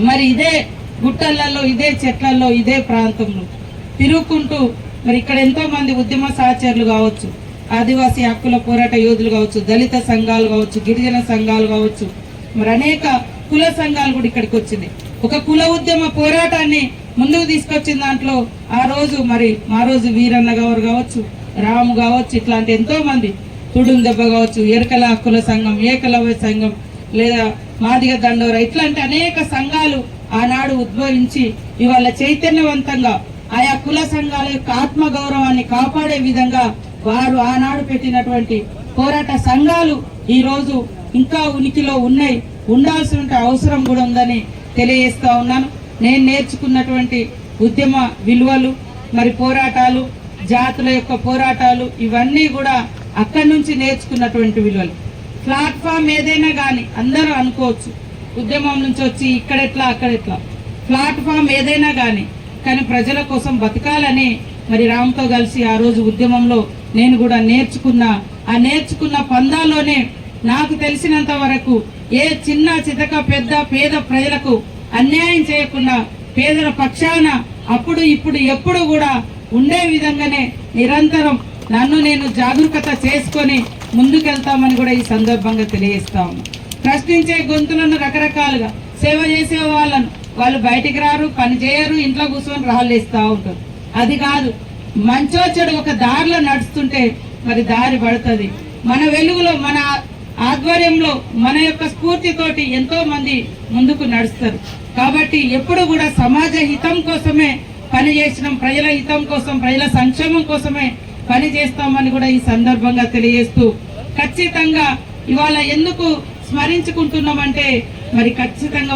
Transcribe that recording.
మరి ఇదే గుట్టలలో ఇదే చెట్లలో ఇదే ప్రాంతంలో తిరుగుకుంటూ మరి ఇక్కడ ఎంతో మంది ఉద్యమ సహచరులు కావచ్చు ఆదివాసీ హక్కుల పోరాట యోధులు కావచ్చు దళిత సంఘాలు కావచ్చు గిరిజన సంఘాలు కావచ్చు మరి అనేక కుల సంఘాలు కూడా ఇక్కడికి వచ్చింది. ఒక కుల ఉద్యమ పోరాటాన్ని ముందుకు తీసుకొచ్చిన దాంట్లో ఆ రోజు మరి మా రోజు వీరన్న గౌరు కావచ్చు రాము కావచ్చు ఇట్లాంటి ఎంతో మంది తుడుం దెబ్బ కావచ్చు ఎరకల హక్కుల సంఘం ఏకలవ్య సంఘం లేదా మాదిగ దండోర. ఇట్లాంటి అనేక సంఘాలు ఆనాడు ఉద్భవించి ఇవాళ చైతన్యవంతంగా ఆయా కుల సంఘాల యొక్క ఆత్మ గౌరవాన్ని కాపాడే విధంగా వారు ఆనాడు పెట్టినటువంటి పోరాట సంఘాలు ఈ రోజు ఇంకా ఉనికిలో ఉన్నాయి. ఉండాల్సిన అవసరం కూడా ఉందని తెలియజేస్తా ఉన్నాను. నేను నేర్చుకున్నటువంటి ఉద్యమ విలువలు మరి పోరాటాలు జాతుల యొక్క పోరాటాలు ఇవన్నీ కూడా అక్కడి నుంచి నేర్చుకున్నటువంటి విలువలు. ప్లాట్ఫామ్ ఏదైనా కానీ అందరూ అనుకోవచ్చు. ఉద్యమం నుంచి వచ్చి ఇక్కడెట్లా అక్కడెట్లా. ప్లాట్ఫామ్ ఏదైనా కానీ కానీ ప్రజల కోసం బతకాలని మరి రామ్తో కలిసి ఆ రోజు ఉద్యమంలో నేను కూడా నేర్చుకున్నా. ఆ నేర్చుకున్న పందాలోనే నాకు తెలిసినంత వరకు ఏ చిన్న చితక పెద్ద పేద ప్రజలకు అన్యాయం చేయకుండా పేదల పక్షాన అప్పుడు ఇప్పుడు ఎప్పుడు కూడా ఉండే విధంగానే నిరంతరం నన్ను నేను జాగరూకత చేసుకొని ముందుకెళ్తామని కూడా ఈ సందర్భంగా తెలియజేస్తాము ప్రశ్నించే గొంతులను రకరకాలుగా సేవ చేసే వాళ్ళను వాళ్ళు బయటికి రారు పని చేయరు ఇంట్లో కూర్చొని రాళ్ళేస్తా ఉంటారు. అది కాదు మంచో చెడు ఒక దారిలో నడుస్తుంటే మరి దారి పడుతుంది. మన వెలుగులో మన ఆధ్వర్యంలో మన యొక్క స్ఫూర్తితోటి ఎంతో మంది ముందుకు నడుస్తారు. కాబట్టి ఎప్పుడు కూడా సమాజ హితం కోసమే పని చేసినాం ప్రజల హితం కోసం ప్రజల సంక్షేమం కోసమే తెలియజేస్తామని చేస్తామని కూడా ఈ సందర్భంగా తెలియజేస్తూ ఖచ్చితంగా ఇవాళ ఎందుకు స్మరించుకుంటున్నామంటే మరి ఖచ్చితంగా